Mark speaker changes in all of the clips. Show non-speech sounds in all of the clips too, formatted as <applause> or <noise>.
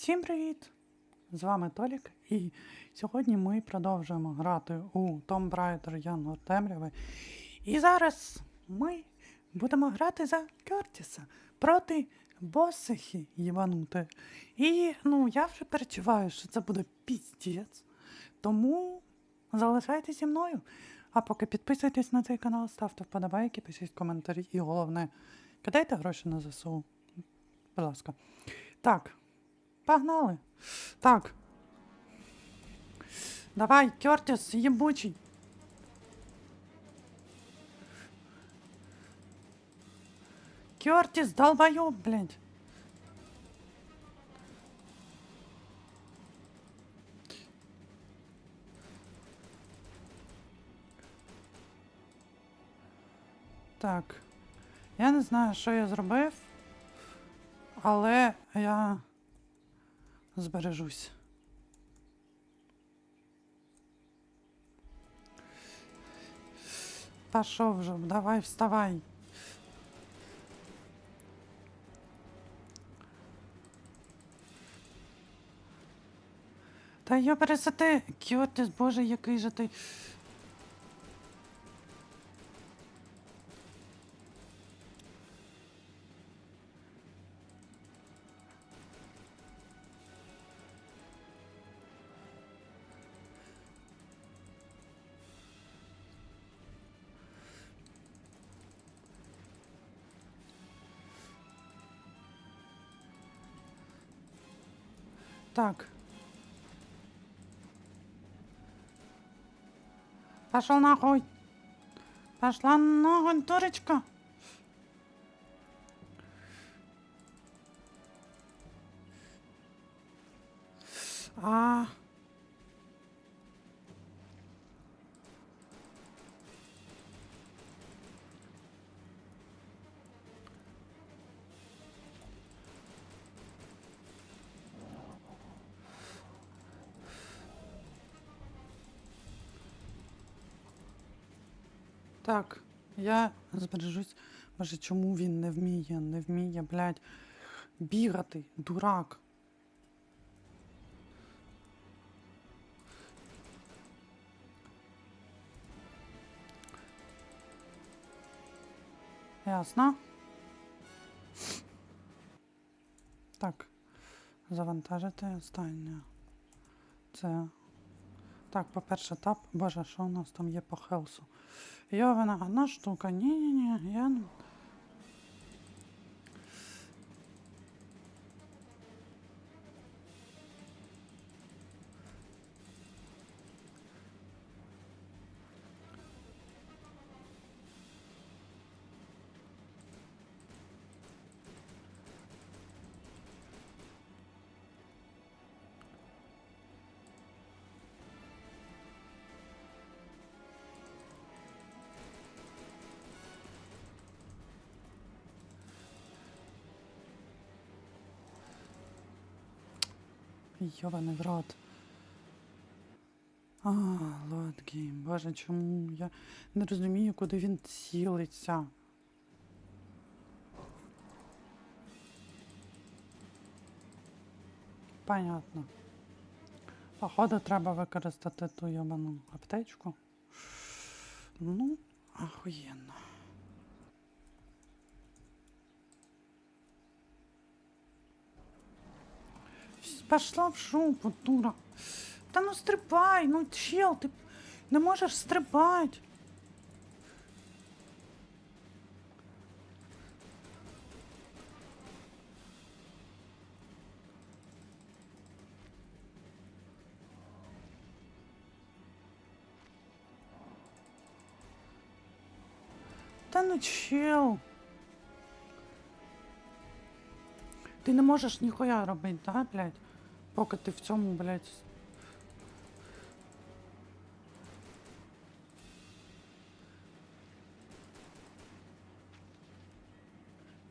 Speaker 1: Всім привіт! З вами Толік, і сьогодні ми продовжуємо грати у Tomb Raider Янгор Темряви. І зараз ми будемо грати за Кертіса проти босихи Єванути. І ну, я вже перечуваю, що це буде піздець. Тому залишайтеся зі мною. А поки підписуйтесь на цей канал, ставте вподобайки, пишіть коментарі і головне, кидайте гроші на ЗСУ. Будь ласка. Так, погнали. Так. Давай, Кертис, ебучий. Кертис, долбоёб, блядь. Так. Я не знаю, що я зробив, але я збережусь. Пошов вже, давай вставай. Та я пересети, Кьотис, боже, який же ти. Так. Пошел нахуй. Пошла нахуй, дурочка. Так, я збережусь. Боже, чому він не вміє, не вміє, блядь, бігати, дурак. Ясно. Так, завантажити останнє. Це. Так, по-перше, тап. Боже, що у нас там є по хелсу? Йована, одна штука. Ні-ні-ні, я Йований в рот. А, Лотгейм. Боже, чому я не розумію, куди він цілиться. Понятно. Походу, треба використати ту йобану аптечку. Ну, ахуєнно. Пошла в жопу, дура. Та ну стрибай, ну чел, ти не можеш стрибати. Та ну чел. Ти не можеш ніхуя робити, да, блядь? Поки ти в цьому, блядь.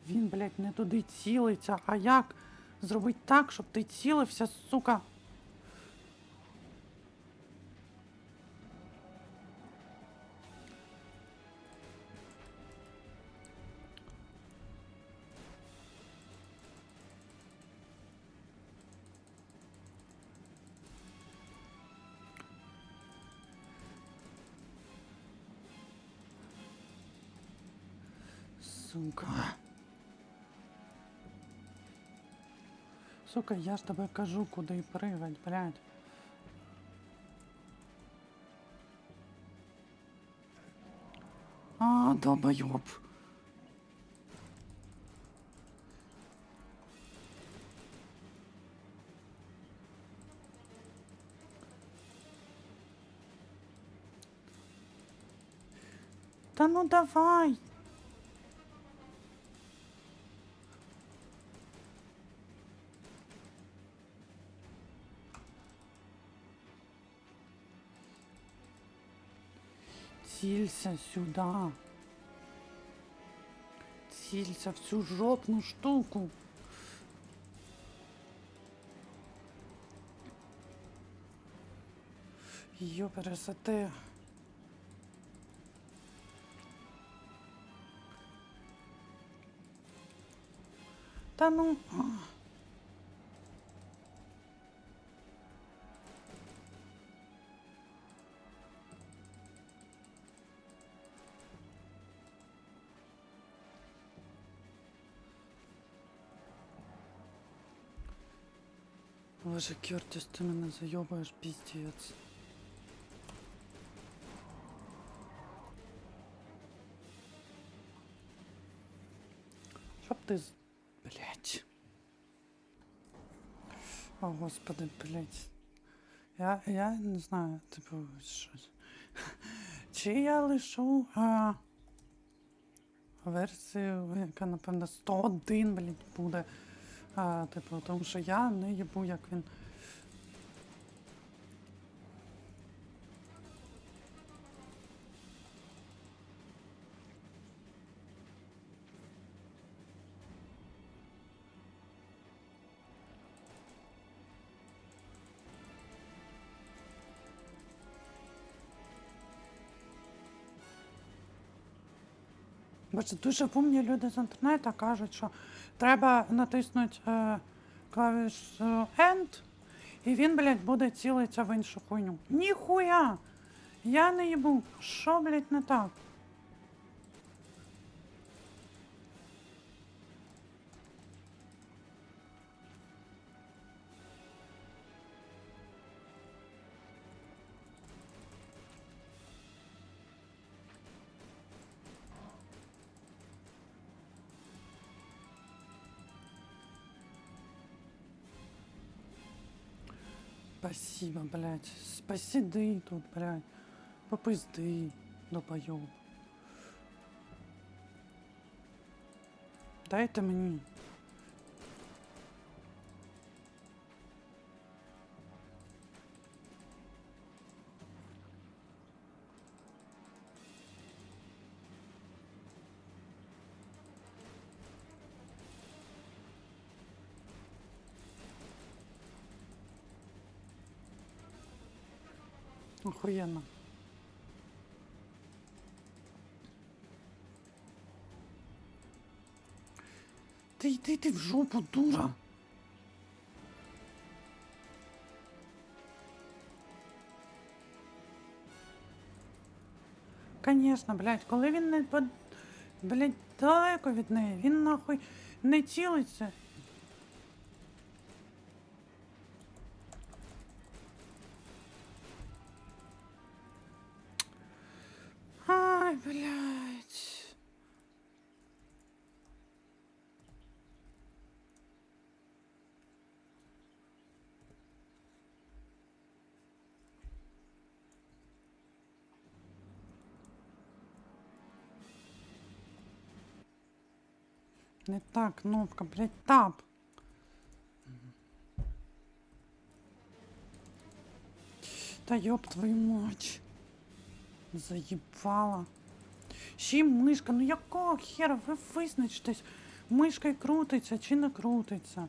Speaker 1: Він, блядь, не туди цілиться. А як зробити так, щоб ти цілився, сука? Сука. Сука, я ж тебе кажу, куди пригать, блядь. А, долбоёб. Да ну давай. Цілься сюда. Цілься в цю жопну штуку. Йопересете. Та ну. Боже, Кертис, ти мене зайобаєш, піздець. Щоб ти. Блять. О, господи, блять. Я, я не знаю, типу, щось. <laughs> Чи я лишу а, версію, яка, напевно, 101, блять, буде. А, типу, тому що я не їбу, як він. Боже, дуже умні люди з інтернету кажуть, що треба натиснути е, клавішу End, і він, блядь, буде цілитися в іншу хуйню. Ніхуя! Я не їбу. Що, блядь, не так? Спасибо, блядь. Спасиды тут, блядь. Попизди, долбоёб. Дайте мені. Охуєнно. Ти йди ти в жопу, дура. Конечно, блядь, коли він не под... блядь, далеко від неї, він нахуй не цілиться. Блядь. Не так, кнопка, блядь, тап. Та ёб твою мать. Заїбала. Ще й мишка, ну якого хера ви визначтесь? Мишка крутиться чи не крутиться?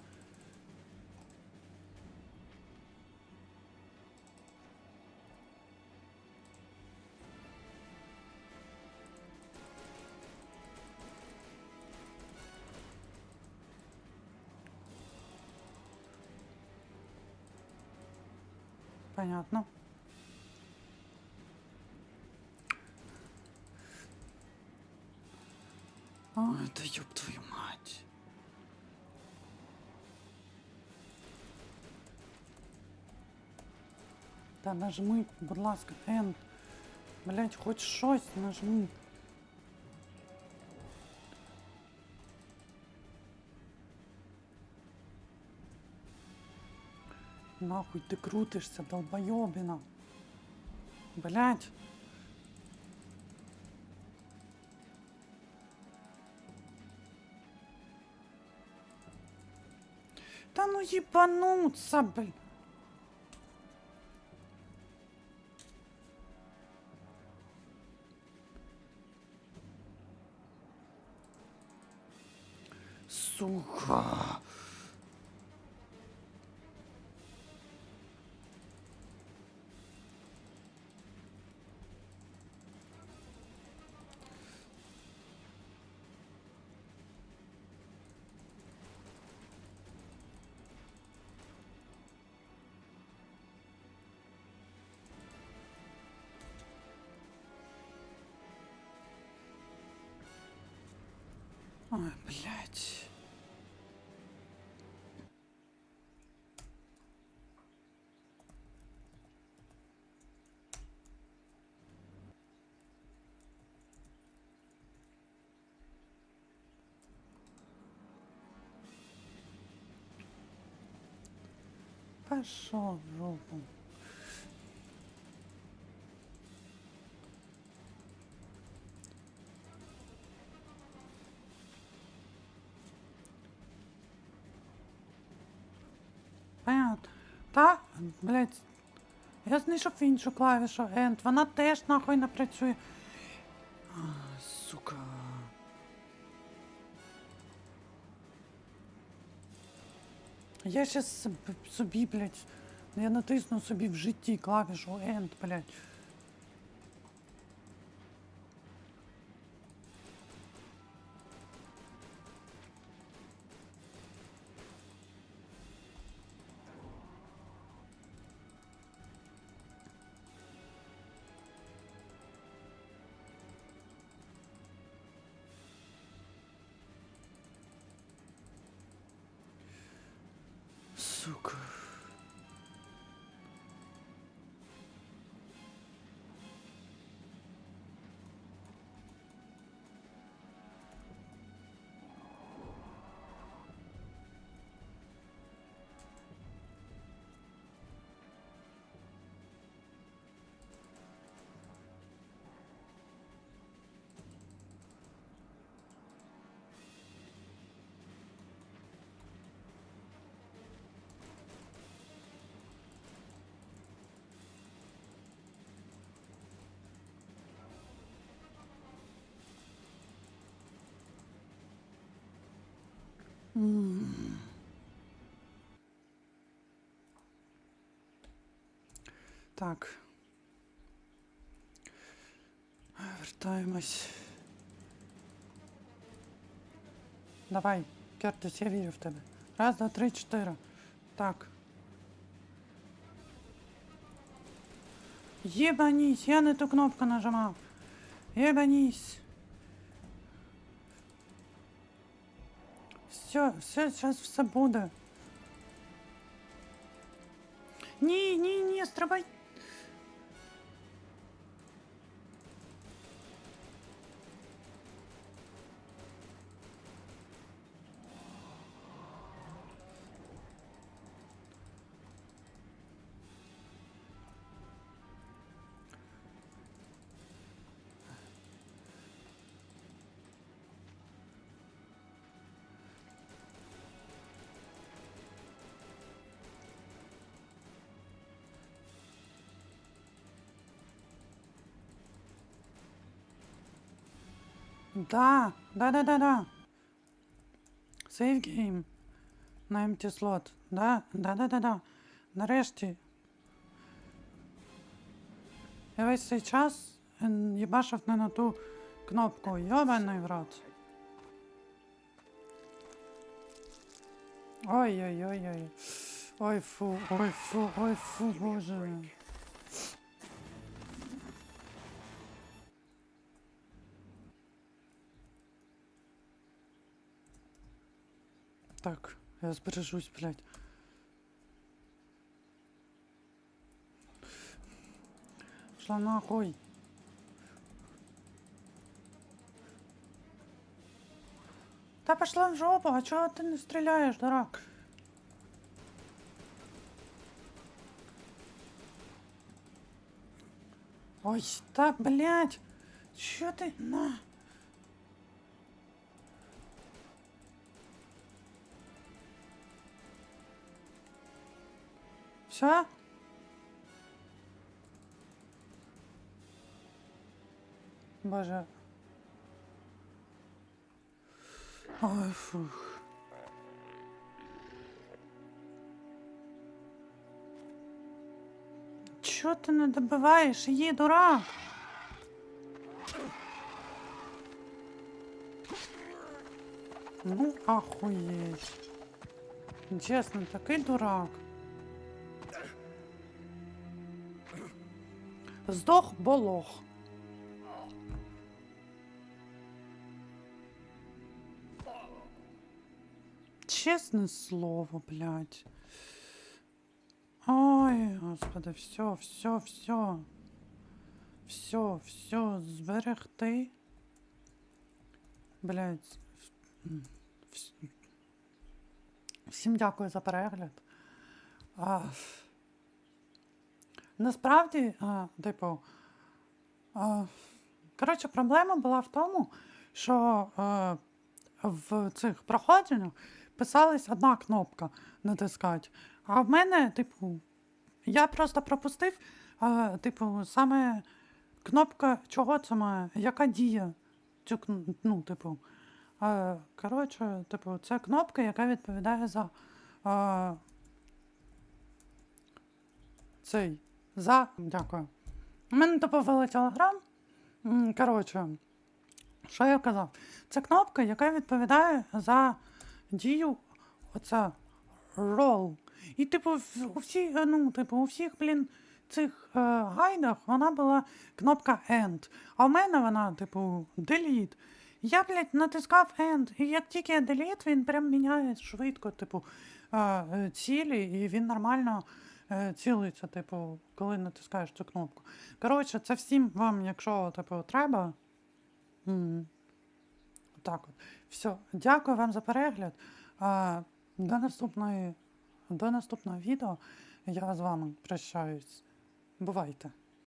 Speaker 1: Понятно. Ой, да ёб твою мать. Та нажми, будь ласка, End. Блять, хоч щось нажми. Нахуй ти крутишся, долбойобина. Блять. Та ну ебануться, блин. Сука. Ой, блядь. Пошел в жопу. Та, блядь, я знайшов іншу клавішу End, вона теж нахуй не працює. А, сука. Я щас собі, блядь, я натисну собі в житті клавішу End, блядь. Сука. Так. Вертаємось. Давай, Кертис, я вірю в тебе. Раз, два, три, чотири. Так. Єбанісь, я не ту кнопку нажимав. Єбанісь. Все, все, зараз все буде. Ні, ні, ні, стрибай. Да, да, да, да, да. Save game. На empty slot. Да, да, да, да, да. Нарешті. Я весь цей час е, їбашив не на ту кнопку. Йобаний в рот. Ой-ой-ой-ой. Ой фу, ой фу, ой фу, боже. Так, я збережусь, блядь. Шла нахуй. Та пошла в жопу, а чого ти не стріляєш, дурак? Ой, та, блядь, що ти, на? Все? Боже. Ой, фух. Чого ти не добиваєш її, дурак? Ну, охуеть. Чесно, такий дурак. Здох, бо лох. Честное слово, блядь. Ой, господи, все, все, все. Все, все, зберегти. Блядь. Всім дякую за перегляд. А, насправді, а, типу, а, коротше, проблема була в тому, що е, в цих проходженнях писалась одна кнопка натискати. А в мене, типу, я просто пропустив, е, типу, саме кнопка чого це має, яка дія. Цю, ну, типу, е, коротше, типу, це кнопка, яка відповідає за е, цей. За. Дякую. У мене вилетіла гра. Коротше, що я казав? Це кнопка, яка відповідає за дію оце roll. І, типу, у всіх, е, ну, типу, у всіх, блін, цих е, гайдах вона була кнопка End. А в мене вона, типу, delete. Я, блядь, натискав End, і як тільки delete, він прям міняє швидко, типу, е, цілі, і він нормально цілиться, типу, коли натискаєш цю кнопку. Коротше, це всім вам, якщо, типу, треба. Так от. Все. Дякую вам за перегляд. До наступної, до наступного відео я з вами прощаюсь. Бувайте.